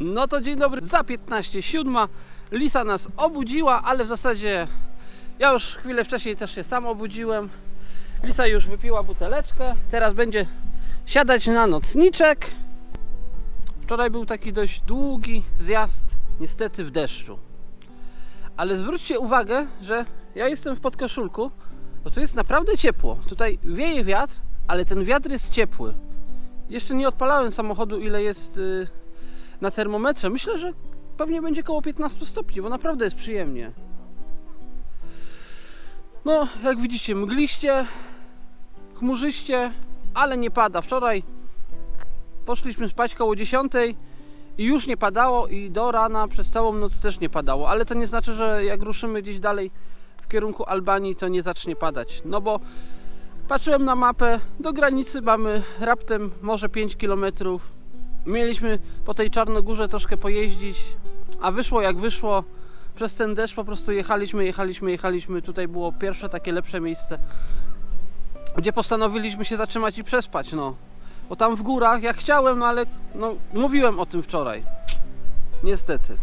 No to dzień dobry, za 15.07 Lisa nas obudziła, ale w zasadzie ja już chwilę wcześniej też się sam obudziłem. Lisa już wypiła buteleczkę, teraz będzie siadać na nocniczek. Wczoraj był taki dość długi zjazd, niestety w deszczu. Ale zwróćcie uwagę, że ja jestem w podkoszulku, bo tu jest naprawdę ciepło. Tutaj wieje wiatr, ale ten wiatr jest ciepły. Jeszcze nie odpalałem samochodu, ile jest y, na termometrze. Myślę, że pewnie będzie około 15 stopni, bo naprawdę jest przyjemnie. No, jak widzicie, mgliście, chmurzyście, ale nie pada. Wczoraj poszliśmy spać koło 10 i już nie padało i do rana przez całą noc też nie padało, ale to nie znaczy, że jak ruszymy gdzieś dalej w kierunku Albanii, to nie zacznie padać. No bo patrzyłem na mapę, do granicy mamy raptem może 5 km. Mieliśmy po tej Czarnogórze troszkę pojeździć, a wyszło jak wyszło. Przez ten deszcz po prostu jechaliśmy, jechaliśmy, jechaliśmy. Tutaj było pierwsze takie lepsze miejsce, gdzie postanowiliśmy się zatrzymać i przespać. No. Bo tam w górach, jak chciałem, no ale no, mówiłem o tym wczoraj. Niestety.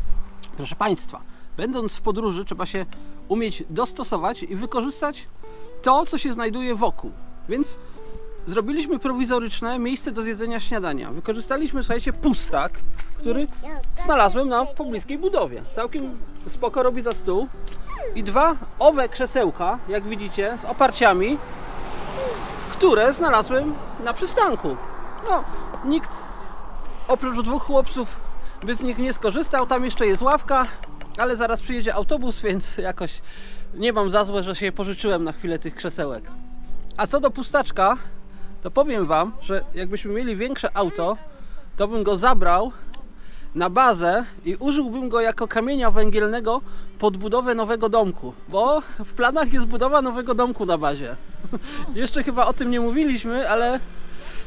Proszę Państwa, będąc w podróży, trzeba się umieć dostosować i wykorzystać to, co się znajduje wokół. Więc zrobiliśmy prowizoryczne miejsce do zjedzenia śniadania. Wykorzystaliśmy, słuchajcie, pustak, który znalazłem na pobliskiej budowie. Całkiem spoko robi za stół. I dwa owe krzesełka, jak widzicie, z oparciami, które znalazłem na przystanku. No, nikt oprócz dwóch chłopców by z nich nie skorzystał. Tam jeszcze jest ławka, ale zaraz przyjedzie autobus, więc jakoś nie mam za złe, że się pożyczyłem na chwilę tych krzesełek. A co do pustaczka, to powiem Wam, że jakbyśmy mieli większe auto, to bym go zabrał na bazę i użyłbym go jako kamienia węgielnego pod budowę nowego domku, bo w planach jest budowa nowego domku na bazie. Jeszcze chyba o tym nie mówiliśmy, ale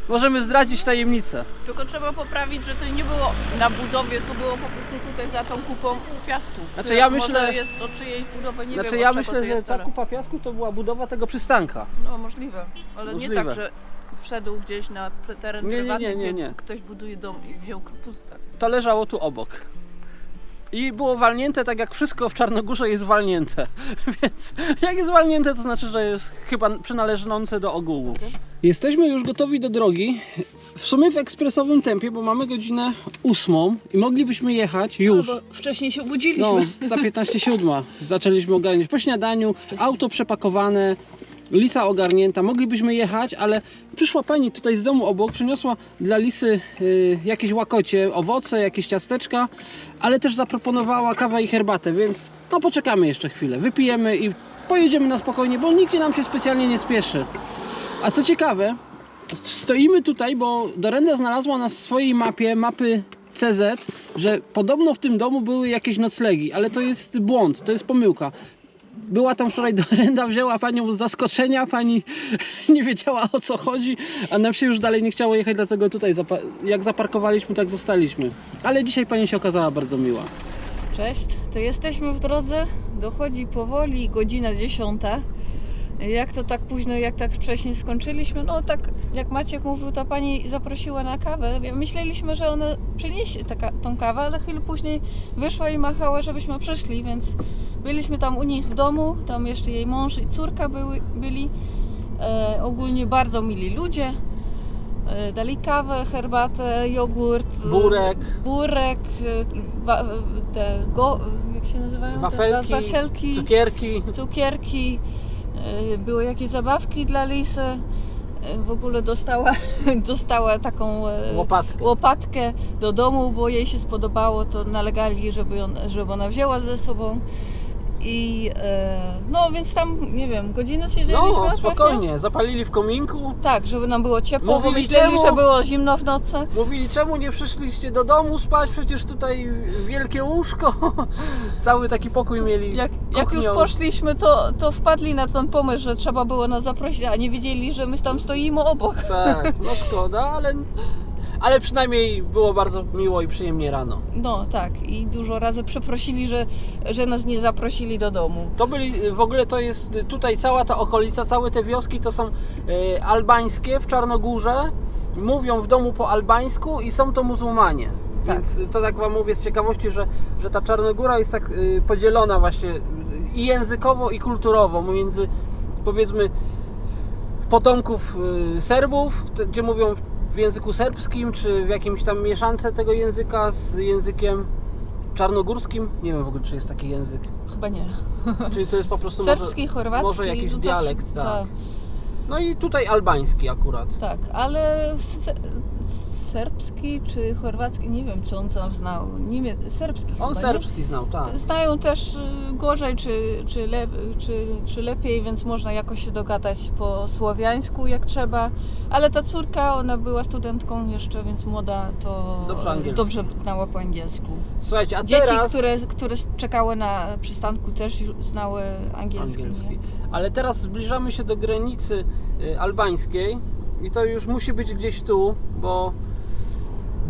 możemy zdradzić tajemnicę. Tylko trzeba poprawić, że to nie było na budowie, to było po prostu tutaj za tą kupą piasku. Znaczy, ja myślę- jest to czyjejś budowy, nie Znaczy wiem ja myślę, że ta kupa piasku to była budowa tego przystanka. No możliwe, ale Możliwe. nie tak, że wszedł gdzieś na teren Nie, nie, prywatny, nie, nie, gdzie nie. ktoś buduje dom i wziął pustak. To leżało tu obok. I było walnięte tak jak wszystko w Czarnogórze jest walnięte. Więc jak jest walnięte, to znaczy, że jest chyba przynależące do ogółu. Jesteśmy już gotowi do drogi. W sumie w ekspresowym tempie, bo mamy godzinę ósmą i moglibyśmy jechać już. No, bo wcześniej się obudziliśmy. No, za 15.07 zaczęliśmy ogarniać po śniadaniu, auto przepakowane, lisa ogarnięta, moglibyśmy jechać, ale przyszła pani tutaj z domu obok, przyniosła dla lisy y, jakieś łakocie, owoce, jakieś ciasteczka, ale też zaproponowała kawę i herbatę, więc no poczekamy jeszcze chwilę, wypijemy i pojedziemy na spokojnie, bo nigdzie nam się specjalnie nie spieszy. A co ciekawe, stoimy tutaj, bo Dorenda znalazła na swojej mapie, mapy CZ, że podobno w tym domu były jakieś noclegi, ale to jest błąd, to jest pomyłka. Była tam wczoraj Dorenda, wzięła panią z zaskoczenia, pani nie wiedziała o co chodzi, a na wsi już dalej nie chciało jechać, dlatego tutaj jak zaparkowaliśmy, tak zostaliśmy. Ale dzisiaj pani się okazała bardzo miła. Cześć, to jesteśmy w drodze. Dochodzi powoli godzina 10. Jak to tak późno, jak tak wcześnie skończyliśmy? No tak, jak Maciek mówił, ta pani zaprosiła na kawę. Myśleliśmy, że ona przyniesie taka, tą kawę, ale chwilę później wyszła i machała, żebyśmy przyszli, więc byliśmy tam u nich w domu. Tam jeszcze jej mąż i córka były, byli. E, ogólnie bardzo mili ludzie. E, dali kawę, herbatę, jogurt. e, Burek. burek, y, wa, te go, jak się nazywają? Wafelki, wafelki Cukierki. cukierki, były jakieś zabawki dla Lisy. Y, W ogóle dostała, dostała taką y, Łopatkę. łopatkę do domu, bo jej się spodobało, to nalegali, żeby, on, żeby ona wzięła ze sobą. I e, no więc tam, nie wiem, godzinę siedzieliśmy. No, pewnie? spokojnie, zapalili w kominku. Tak, żeby nam było ciepło, bo Mówili, myśleli, czemu? że było zimno w nocy. Mówili, czemu nie przyszliście do domu spać? Przecież tutaj wielkie łóżko. Cały taki pokój mieli. Jak, jak już poszliśmy, to, to wpadli na ten pomysł, że trzeba było nas zaprosić, a nie wiedzieli, że my tam stoimy obok. Tak, no szkoda, ale, ale przynajmniej było bardzo miło i przyjemnie rano. No tak, i dużo razy przeprosili, że, że nas nie zaprosili do domu. To byli, w ogóle to jest tutaj cała ta okolica, całe te wioski to są e, albańskie w Czarnogórze. Mówią w domu po albańsku i są to muzułmanie. Tak. Więc to tak Wam mówię z ciekawości, że, że ta Czarnogóra jest tak y, podzielona właśnie y, i językowo, i kulturowo między powiedzmy potomków y, Serbów, gdzie mówią w języku serbskim, czy w jakimś tam mieszance tego języka z językiem czarnogórskim. Nie wiem w ogóle, czy jest taki język. Chyba nie. Czyli to jest po prostu Serbski, może, chorwacki. może jakiś to- dialekt, tak. tak. No i tutaj albański akurat. Tak, ale se- serbski czy chorwacki, nie wiem czy on tam znał. Niemie... Serbski On chyba, serbski znał, tak. Nie? Znają też y, gorzej czy, czy, le... czy, czy lepiej, więc można jakoś się dogadać po słowiańsku jak trzeba. Ale ta córka, ona była studentką jeszcze, więc młoda, to Dobrze angielski. dobrze znała po angielsku. Słuchajcie, a Dzieci, teraz... które, które czekały na przystanku też znały angielski. angielski. Ale teraz zbliżamy się do granicy y, albańskiej i to już musi być gdzieś tu, bo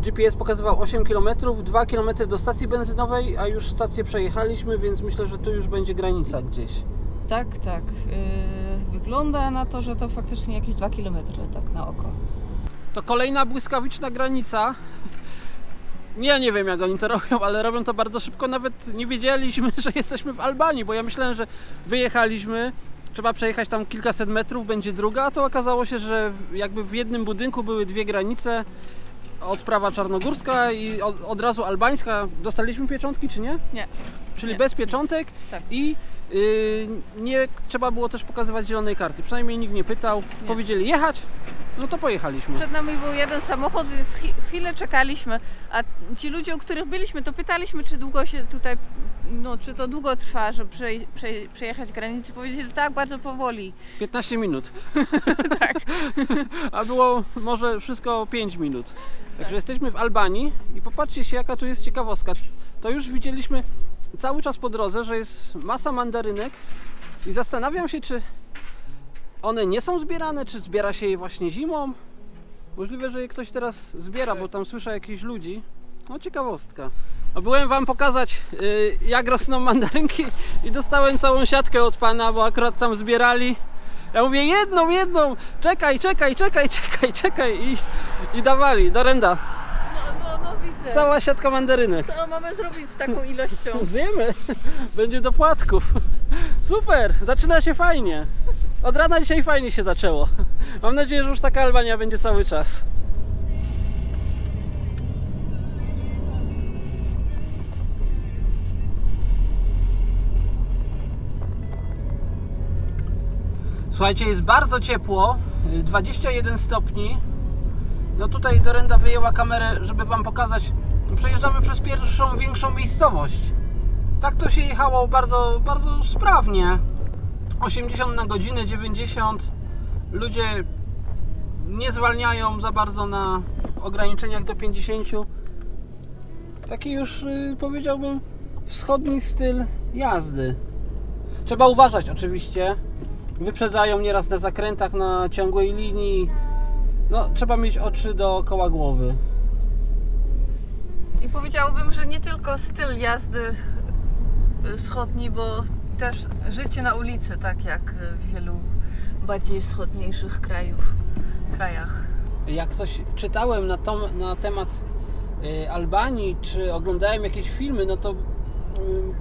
GPS pokazywał 8 km, 2 km do stacji benzynowej, a już stację przejechaliśmy, więc myślę, że tu już będzie granica gdzieś. Tak, tak. Yy, wygląda na to, że to faktycznie jakieś 2 km tak na oko. To kolejna błyskawiczna granica. Ja nie wiem jak oni to robią, ale robią to bardzo szybko. Nawet nie wiedzieliśmy, że jesteśmy w Albanii, bo ja myślałem, że wyjechaliśmy, trzeba przejechać tam kilkaset metrów, będzie druga, a to okazało się, że jakby w jednym budynku były dwie granice. Odprawa czarnogórska i od, od razu albańska. Dostaliśmy pieczątki czy nie? Nie. Czyli Nie. bez pieczątek Tak. i yy, nie trzeba było też pokazywać zielonej karty. Przynajmniej nikt nie pytał. Nie. Powiedzieli jechać, no to pojechaliśmy. Przed nami był jeden samochód, więc chwilę czekaliśmy, a ci ludzie, u których byliśmy, to pytaliśmy, czy długo się tutaj, no czy to długo trwa, żeby przej- przej- przejechać granicę. Powiedzieli tak, bardzo powoli. 15 minut. tak. A było może wszystko 5 minut. Także jesteśmy w Albanii i popatrzcie się jaka tu jest ciekawostka. To już widzieliśmy cały czas po drodze, że jest masa mandarynek i zastanawiam się, czy one nie są zbierane, czy zbiera się je właśnie zimą. Możliwe, że je ktoś teraz zbiera, bo tam słyszę jakichś ludzi. No ciekawostka. A byłem wam pokazać y, jak rosną mandarynki i dostałem całą siatkę od pana, bo akurat tam zbierali. Ja mówię jedną, jedną, czekaj, czekaj, czekaj, czekaj, czekaj i, i dawali do renda. No, no, no widzę. Cała siatka mandarynek. Co mamy zrobić z taką ilością? Zjemy, będzie do płatków. Super, zaczyna się fajnie. Od rana dzisiaj fajnie się zaczęło. Mam nadzieję, że już taka Albania będzie cały czas. Słuchajcie, jest bardzo ciepło, y, 21 stopni. No tutaj Dorenda wyjęła kamerę, żeby Wam pokazać. Przejeżdżamy przez pierwszą większą miejscowość. Tak to się jechało bardzo, bardzo sprawnie. 80 na godzinę, 90. Ludzie nie zwalniają za bardzo na ograniczeniach do 50. Taki już y, powiedziałbym wschodni styl jazdy. Trzeba uważać oczywiście. Wyprzedzają nieraz na zakrętach na ciągłej linii. No, trzeba mieć oczy dookoła głowy. I powiedziałabym, że nie tylko styl jazdy wschodni, bo też życie na ulicy, tak jak w wielu bardziej wschodniejszych krajów, krajach. Jak coś czytałem na, tom, na temat y, Albanii, czy oglądałem jakieś filmy, no to y,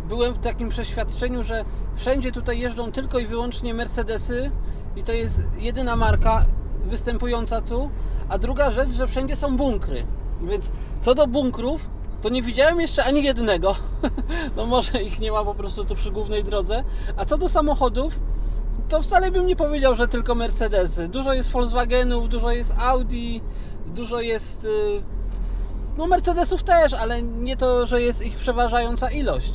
byłem w takim przeświadczeniu, że wszędzie tutaj jeżdżą tylko i wyłącznie Mercedesy i to jest jedyna marka występująca tu, a druga rzecz, że wszędzie są bunkry. Więc co do bunkrów, to nie widziałem jeszcze ani jednego. No może ich nie ma po prostu tu przy głównej drodze. A co do samochodów, to wcale bym nie powiedział, że tylko Mercedesy. Dużo jest Volkswagenów, dużo jest Audi, dużo jest. y, No, Mercedesów też, ale nie to, że jest ich przeważająca ilość.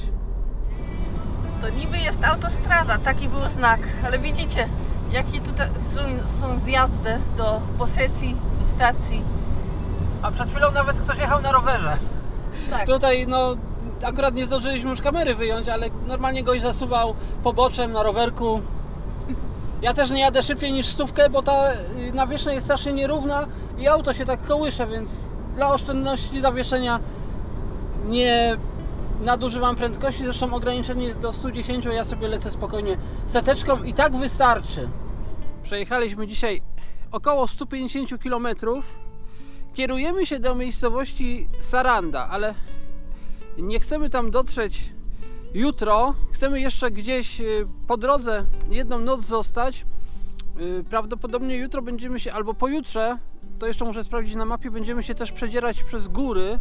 To niby jest autostrada, taki był znak, ale widzicie, jakie tutaj są, są zjazdy do posesji, do stacji. A przed chwilą nawet ktoś jechał na rowerze. Tak. Tutaj, no, akurat nie zdążyliśmy już kamery wyjąć, ale normalnie goś zasuwał poboczem na rowerku. Ja też nie jadę szybciej niż stówkę, bo ta y, nawierzchnia jest strasznie nierówna i auto się tak kołysze, więc dla oszczędności zawieszenia nie nadużywam prędkości. Zresztą ograniczenie jest do 110, ja sobie lecę spokojnie seteczką i tak wystarczy. Przejechaliśmy dzisiaj około 150 km kierujemy się do miejscowości Saranda, ale nie chcemy tam dotrzeć jutro. Chcemy jeszcze gdzieś y, po drodze jedną noc zostać. Y, Prawdopodobnie jutro będziemy się, albo pojutrze, to jeszcze muszę sprawdzić na mapie, będziemy się też przedzierać przez góry.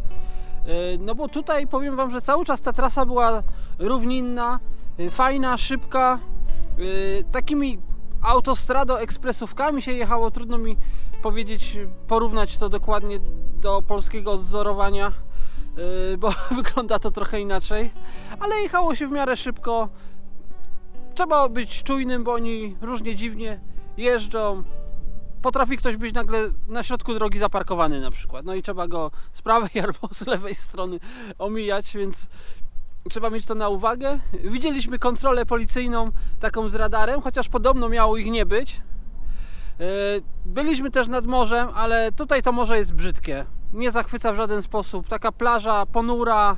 Y, No bo tutaj powiem Wam, że cały czas ta trasa była równinna, fajna, szybka. Takimi autostrado ekspresówkami się jechało, trudno mi powiedzieć, porównać to dokładnie do polskiego odzorowania, y, bo wygląda to trochę inaczej, ale jechało się w miarę szybko. Trzeba być czujnym, bo oni różnie dziwnie jeżdżą. Potrafi ktoś być nagle na środku drogi zaparkowany na przykład. No i trzeba go z prawej albo z lewej strony omijać, więc trzeba mieć to na uwagę. Widzieliśmy kontrolę policyjną taką z radarem, chociaż podobno miało ich nie być. Yy, Byliśmy też nad morzem, ale tutaj to morze jest brzydkie. Nie zachwyca w żaden sposób. Taka plaża ponura.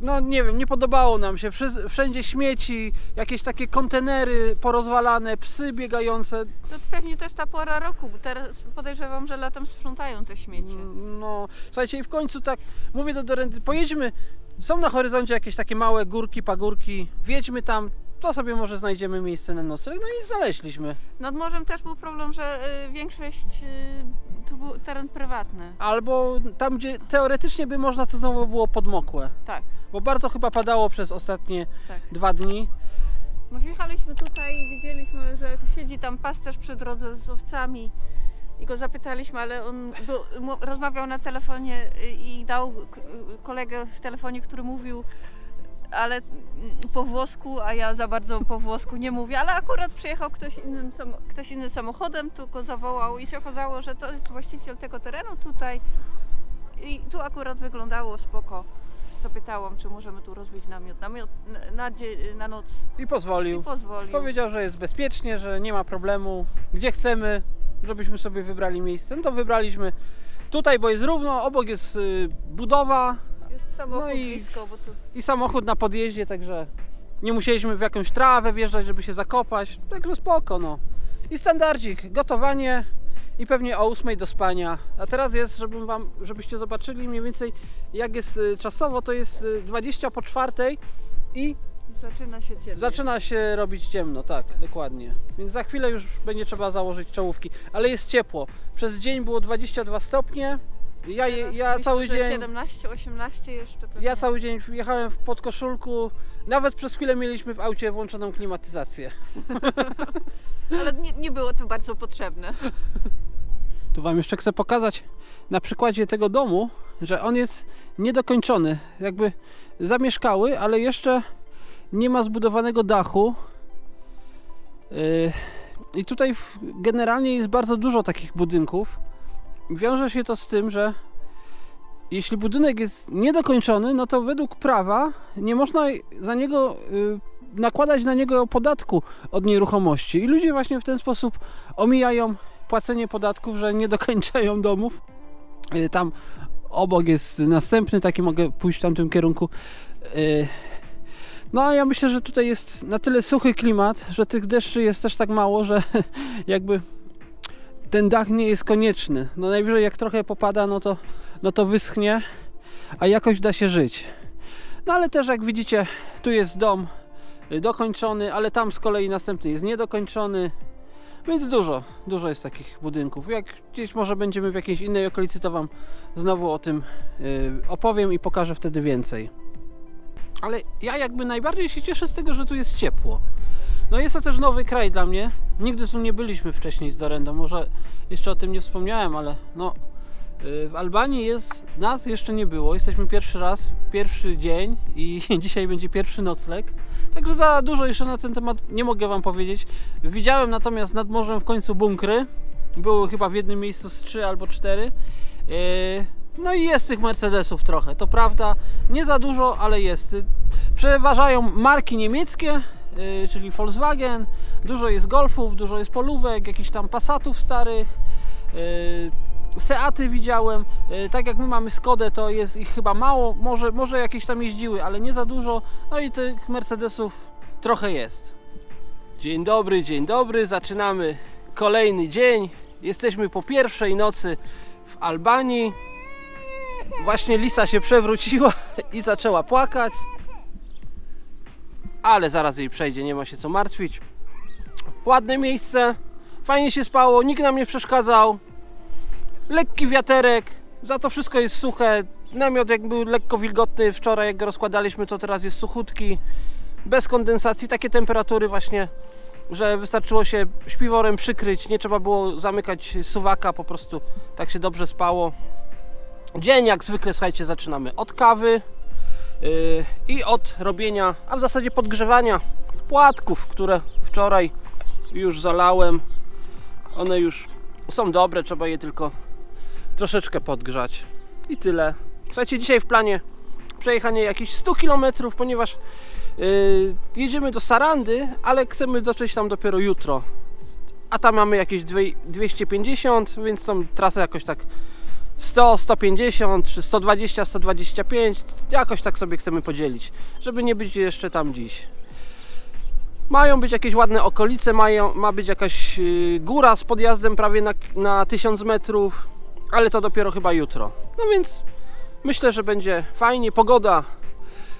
No nie wiem, nie podobało nam się. Wszędzie śmieci, jakieś takie kontenery porozwalane, psy biegające. To pewnie też ta pora roku, bo teraz podejrzewam, że latem sprzątają te śmieci. No, słuchajcie, i w końcu tak mówię do Dorendy, pojedźmy. Są na horyzoncie jakieś takie małe górki, pagórki. Wjedźmy tam, to sobie może znajdziemy miejsce na nocleg. No i znaleźliśmy. Nad morzem też był problem, że y, większość y, to był teren prywatny. Albo tam, gdzie teoretycznie by można, to znowu było podmokłe. Tak, Bo bardzo chyba padało przez ostatnie tak. dwa dni. No wjechaliśmy tutaj i widzieliśmy, że siedzi tam pasterz przy drodze z owcami i go zapytaliśmy, ale on był, rozmawiał na telefonie y, i dał y, kolegę w telefonie, który mówił ale mm, po włosku, a ja za bardzo po włosku nie mówię, ale akurat przyjechał ktoś innym, ktoś innym samochodem, tu go zawołał i się okazało, że to jest właściciel tego terenu tutaj i tu akurat wyglądało spoko. Zapytałam, czy możemy tu rozbić namiot, namiot na, na, na noc I i pozwolił. pozwolił. Powiedział, że jest bezpiecznie, że nie ma problemu. Gdzie chcemy, żebyśmy sobie wybrali miejsce. No to wybraliśmy tutaj, bo jest równo, obok jest y, budowa Jest samochód No i- blisko, bo tu i samochód na podjeździe, także nie musieliśmy w jakąś trawę wjeżdżać, żeby się zakopać. Także spoko, no. I standardzik, gotowanie i pewnie o 8 do spania. A teraz jest, żebym wam, żebyście zobaczyli mniej więcej jak jest y, czasowo, to jest y, 20 po czwartej i zaczyna się ciemno. Zaczyna się robić ciemno, tak, dokładnie. Więc za chwilę już będzie trzeba założyć czołówki, ale jest ciepło. Przez dzień było 22 stopnie. Ja, je, Teraz ja myślę, cały że dzień 17, 18 jeszcze pewnie. ja cały dzień jechałem w podkoszulku. Nawet przez chwilę mieliśmy w aucie włączoną klimatyzację. Ale nie, nie było to bardzo potrzebne. Tu wam jeszcze chcę pokazać na przykładzie tego domu, że on jest niedokończony. Jakby zamieszkały, ale jeszcze nie ma zbudowanego dachu. Yy, I tutaj generalnie jest bardzo dużo takich budynków. Wiąże się to z tym, że jeśli budynek jest niedokończony, no to według prawa nie można za niego yy, nakładać na niego podatku od nieruchomości. I ludzie właśnie w ten sposób omijają płacenie podatków, że nie dokończają domów. Y, Tam obok jest następny, taki mogę pójść w tamtym kierunku. No a ja myślę, że tutaj jest na tyle suchy klimat, że tych deszczy jest też tak mało, że jakby ten dach nie jest konieczny. No najwyżej jak trochę popada, no to, no to wyschnie, a jakoś da się żyć. No ale też jak widzicie, tu jest dom y, dokończony, ale tam z kolei następny jest niedokończony. Więc dużo, dużo jest takich budynków. Jak gdzieś może będziemy w jakiejś innej okolicy, to Wam znowu o tym y, opowiem i pokażę wtedy więcej. Ale ja jakby najbardziej się cieszę z tego, że tu jest ciepło. No jest to też nowy kraj dla mnie. Nigdy tu nie byliśmy wcześniej z Dorendą. Może jeszcze o tym nie wspomniałem, ale no y, w Albanii jest, nas jeszcze nie było. Jesteśmy pierwszy raz, pierwszy dzień i dzisiaj będzie pierwszy nocleg. Także za dużo jeszcze na ten temat nie mogę Wam powiedzieć. Widziałem natomiast nad morzem w końcu bunkry. Były chyba w jednym miejscu z trzy albo cztery. No i jest tych Mercedesów trochę, to prawda. Nie za dużo, ale jest. Przeważają marki niemieckie, yy, czyli Volkswagen. Dużo jest Golfów, dużo jest Polówek, jakichś tam Passatów starych. Yy, Seaty widziałem. Yy, Tak jak my mamy Skodę, to jest ich chyba mało. Może, może jakieś tam jeździły, ale nie za dużo. No i tych Mercedesów trochę jest. Dzień dobry, dzień dobry. Zaczynamy kolejny dzień. Jesteśmy po pierwszej nocy w Albanii. Właśnie Lisa się przewróciła i zaczęła płakać. Ale zaraz jej przejdzie, nie ma się co martwić. Ładne miejsce, fajnie się spało, nikt nam nie przeszkadzał. Lekki wiaterek, za to wszystko jest suche. Namiot jak był lekko wilgotny wczoraj, jak go rozkładaliśmy, to teraz jest suchutki. Bez kondensacji, takie temperatury właśnie, że wystarczyło się śpiworem przykryć, nie trzeba było zamykać suwaka, po prostu tak się dobrze spało. Dzień jak zwykle, słuchajcie, zaczynamy od kawy yy, i od robienia, a w zasadzie podgrzewania płatków, które wczoraj już zalałem. One już są dobre, trzeba je tylko troszeczkę podgrzać. I tyle. Słuchajcie, dzisiaj w planie przejechanie jakichś 100 km, ponieważ yy, jedziemy do Sarandy, ale chcemy dotrzeć tam dopiero jutro. A tam mamy jakieś dwie- 250, więc tą trasę jakoś tak 100, 150 czy 120, 125, jakoś tak sobie chcemy podzielić, żeby nie być jeszcze tam dziś. Mają być jakieś ładne okolice, mają, ma być jakaś yy, góra z podjazdem prawie na, na 1000 metrów, ale to dopiero chyba jutro. No więc myślę, że będzie fajnie. Pogoda,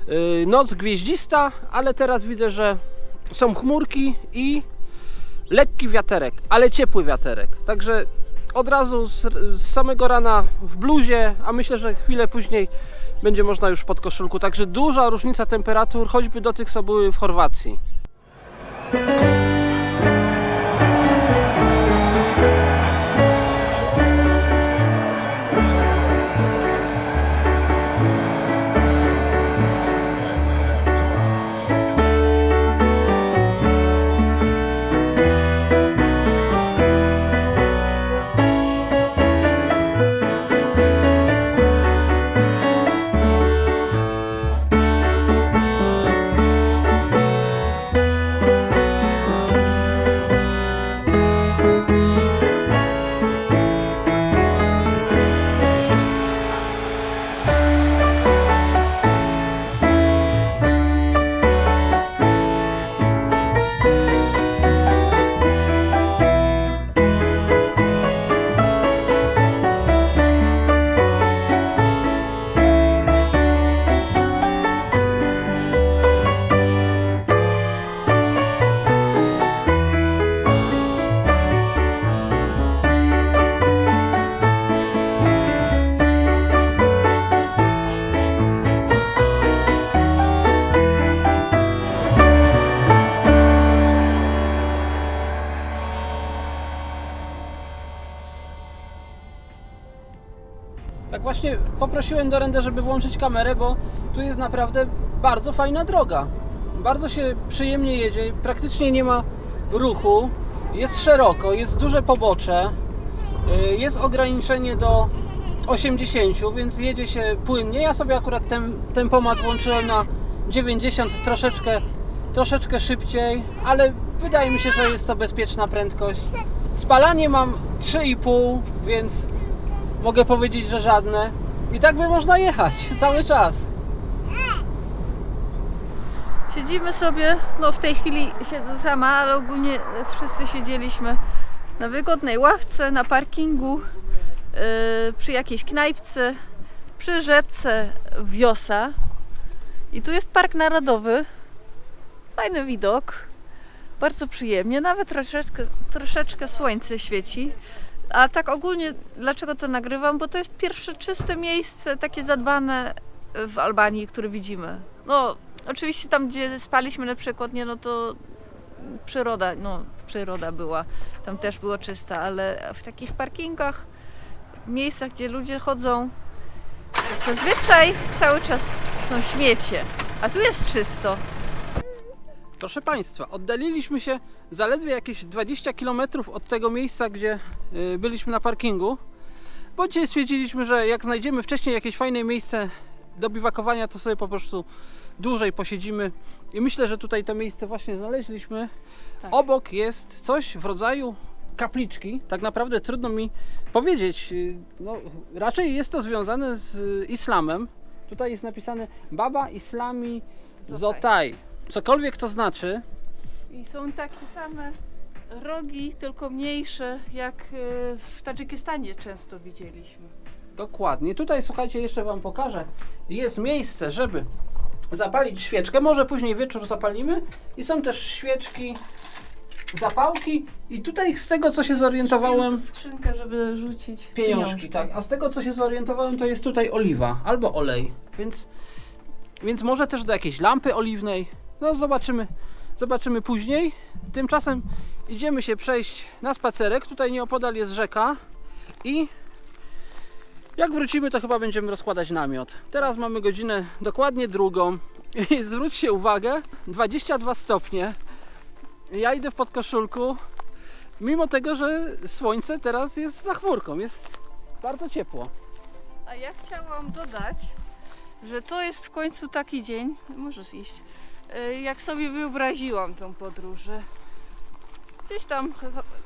yy, noc gwieździsta, ale teraz widzę, że są chmurki i lekki wiaterek, ale ciepły wiaterek. Także od razu z, z samego rana w bluzie, a myślę, że chwilę później będzie można już pod koszulku. Także duża różnica temperatur, choćby do tych, co były w Chorwacji. Tak właśnie poprosiłem Dorendę, żeby włączyć kamerę, bo tu jest naprawdę bardzo fajna droga. Bardzo się przyjemnie jedzie, praktycznie nie ma ruchu, jest szeroko, jest duże pobocze, y, jest ograniczenie do 80, więc jedzie się płynnie. Ja sobie akurat ten tempomat włączyłem na 90, troszeczkę, troszeczkę szybciej, ale wydaje mi się, że jest to bezpieczna prędkość. Spalanie mam 3,5, więc mogę powiedzieć, że żadne. I tak by można jechać cały czas. Siedzimy sobie, no w tej chwili siedzę sama, ale ogólnie wszyscy siedzieliśmy na wygodnej ławce, na parkingu, yy, przy jakiejś knajpce, przy rzece Wiosa. I tu jest Park Narodowy. Fajny widok. Bardzo przyjemnie, nawet troszeczkę, troszeczkę słońce świeci. A tak ogólnie, dlaczego to nagrywam? Bo to jest pierwsze czyste miejsce, takie zadbane w Albanii, które widzimy. No, oczywiście tam, gdzie spaliśmy na przykład, nie, no to przyroda, no, przyroda była, tam też było czysta, ale w takich parkingach, miejscach, gdzie ludzie chodzą, zazwyczaj cały czas są śmiecie, a tu jest czysto. Proszę Państwa, oddaliliśmy się zaledwie jakieś 20 km od tego miejsca, gdzie y, byliśmy na parkingu, bo dzisiaj stwierdziliśmy, że jak znajdziemy wcześniej jakieś fajne miejsce do biwakowania, to sobie po prostu dłużej posiedzimy. I myślę, że tutaj to miejsce właśnie znaleźliśmy. Tak. Obok jest coś w rodzaju kapliczki. Tak naprawdę trudno mi powiedzieć. y, No, raczej jest to związane z islamem. Tutaj jest napisane Baba Islami Zotaj. Cokolwiek to znaczy, I są takie same Rogi tylko mniejsze, jak e, w Tadżykistanie często widzieliśmy. Dokładnie. Tutaj słuchajcie, jeszcze Wam pokażę. Jest miejsce, żeby zapalić świeczkę. Może później wieczór zapalimy. I są też świeczki, zapałki. I tutaj z tego co się zorientowałem. Skrzynkę, żeby rzucić Pieniążki, tak. A z tego co się zorientowałem, to jest tutaj oliwa albo olej. Więc, więc może też do jakiejś lampy oliwnej. No zobaczymy. Zobaczymy później. Tymczasem idziemy się przejść na spacerek. Tutaj nieopodal jest rzeka i jak wrócimy, to chyba będziemy rozkładać namiot. Teraz mamy godzinę dokładnie drugą. I zwróćcie uwagę, 22 stopnie. Ja idę w podkoszulku. Mimo tego, że słońce teraz jest za chmurką, jest bardzo ciepło. A ja chciałam dodać, że to jest w końcu taki dzień, możesz iść, jak sobie wyobraziłam tą podróż. Gdzieś tam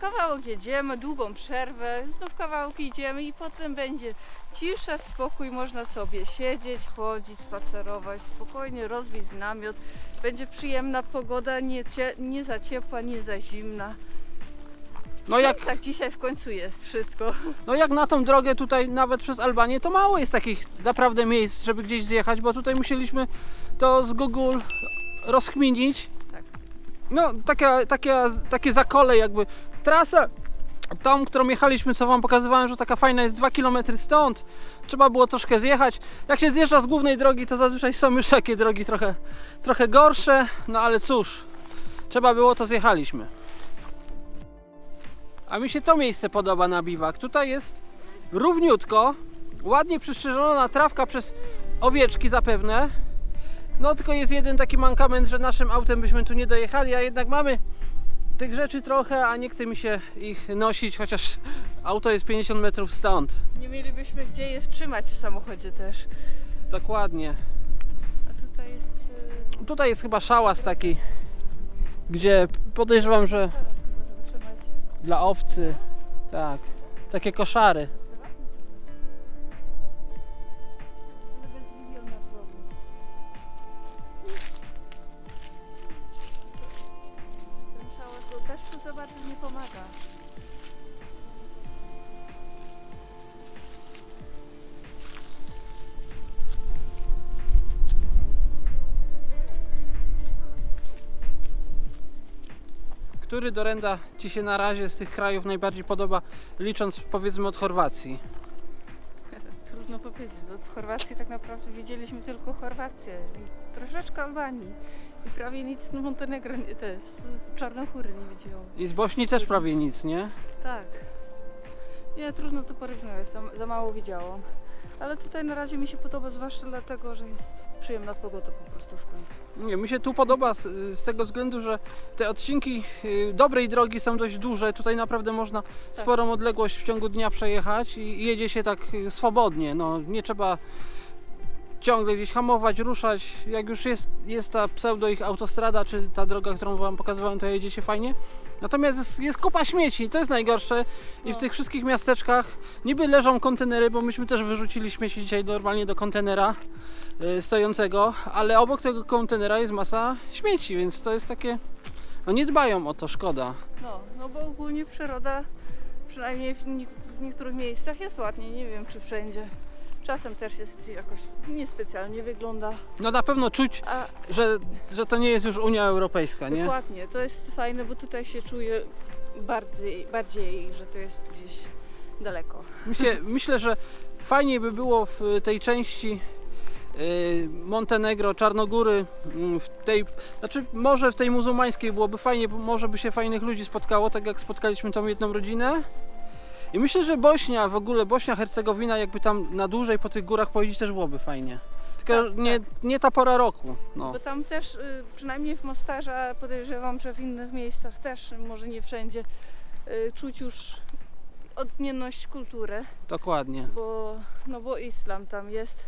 kawałek jedziemy, długą przerwę, znów kawałek idziemy i potem będzie cisza, spokój, można sobie siedzieć, chodzić, spacerować, spokojnie rozbić namiot. Będzie przyjemna pogoda, nie, nie za ciepła, nie za zimna. No jak, Tak dzisiaj w końcu jest wszystko. no jak na tą drogę tutaj nawet przez Albanię, to mało jest takich naprawdę miejsc, żeby gdzieś zjechać, bo tutaj musieliśmy to z Google rozkminić. Tak. No takie, takie, takie zakole jakby. Trasa tą, którą jechaliśmy, co wam pokazywałem, że taka fajna jest 2 km stąd. Trzeba było troszkę zjechać. Jak się zjeżdża z głównej drogi, to zazwyczaj są już takie drogi trochę, trochę gorsze, no ale cóż, trzeba było, to zjechaliśmy. A mi się to miejsce podoba na biwak. Tutaj jest równiutko, ładnie przystrzyżona trawka przez owieczki zapewne. No tylko jest jeden taki mankament, że naszym autem byśmy tu nie dojechali, a jednak mamy tych rzeczy trochę, a nie chce mi się ich nosić, chociaż auto jest 50 metrów stąd. Nie mielibyśmy gdzie je trzymać w samochodzie też. Dokładnie. A tutaj jest. e, Tutaj jest chyba szałas taki, gdzie podejrzewam, że dla owcy, tak, takie koszary. Który dorenda Ci się na razie z tych krajów najbardziej podoba, licząc powiedzmy od Chorwacji? Trudno powiedzieć. Do Chorwacji tak naprawdę widzieliśmy tylko Chorwację i troszeczkę Albanii. I prawie nic z Montenegro, nie- te, z, z Czarnochóry nie widziałam. I z Bośni też prawie nic, nie? Tak. Nie, trudno to porównywać, za, za mało widziałam. Ale tutaj na razie mi się podoba, zwłaszcza dlatego, że jest przyjemna pogoda po prostu w końcu. Nie, mi się tu podoba z, z tego względu, że te odcinki y, dobrej drogi są dość duże. Tutaj naprawdę można sporą odległość w ciągu dnia przejechać i i jedzie się tak y, swobodnie. No, nie trzeba ciągle gdzieś hamować, ruszać. Jak już jest, jest ta pseudo ich autostrada, czy ta droga, którą Wam pokazywałem, to jedzie się fajnie. Natomiast jest, jest kupa śmieci, to jest najgorsze. I w No. tych wszystkich miasteczkach niby leżą kontenery, bo myśmy też wyrzucili śmieci dzisiaj normalnie do kontenera y, stojącego, ale obok tego kontenera jest masa śmieci, więc to jest takie. No nie dbają o to, szkoda. No, no bo ogólnie przyroda, przynajmniej w, nie, w niektórych miejscach jest ładnie, nie wiem czy wszędzie. Czasem też jest jakoś niespecjalnie wygląda. No na pewno czuć, A że, że to nie jest już Unia Europejska, nie? dokładnie, to jest fajne, bo tutaj się czuję bardziej, bardziej że to jest gdzieś daleko. Myślę, myślę, że fajniej by było w tej części y, Montenegro, Czarnogóry, mm, w tej, znaczy może w tej muzułmańskiej byłoby fajnie, bo może by się fajnych ludzi spotkało, tak jak spotkaliśmy tą jedną rodzinę. I myślę, że Bośnia, w ogóle Bośnia, Hercegowina, jakby tam na dłużej po tych górach pojeździć też byłoby fajnie. Tylko Tak, nie, nie ta pora roku. No. Bo tam też, y, przynajmniej w Mostarze, a podejrzewam, że w innych miejscach też, może nie wszędzie, y, czuć już odmienność kultury. Dokładnie. bo, no bo islam tam jest,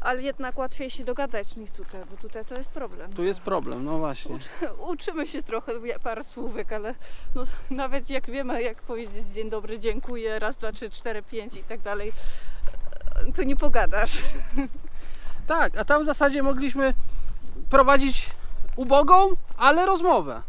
ale jednak łatwiej się dogadać niż tutaj, bo tutaj to jest problem. Tu jest problem, no właśnie. Uczymy się trochę parę słówek, ale no, nawet jak wiemy, jak powiedzieć dzień dobry, dziękuję, raz, dwa, trzy, cztery, pięć i tak dalej, to nie pogadasz. Tak, a tam w zasadzie mogliśmy prowadzić ubogą, ale rozmowę.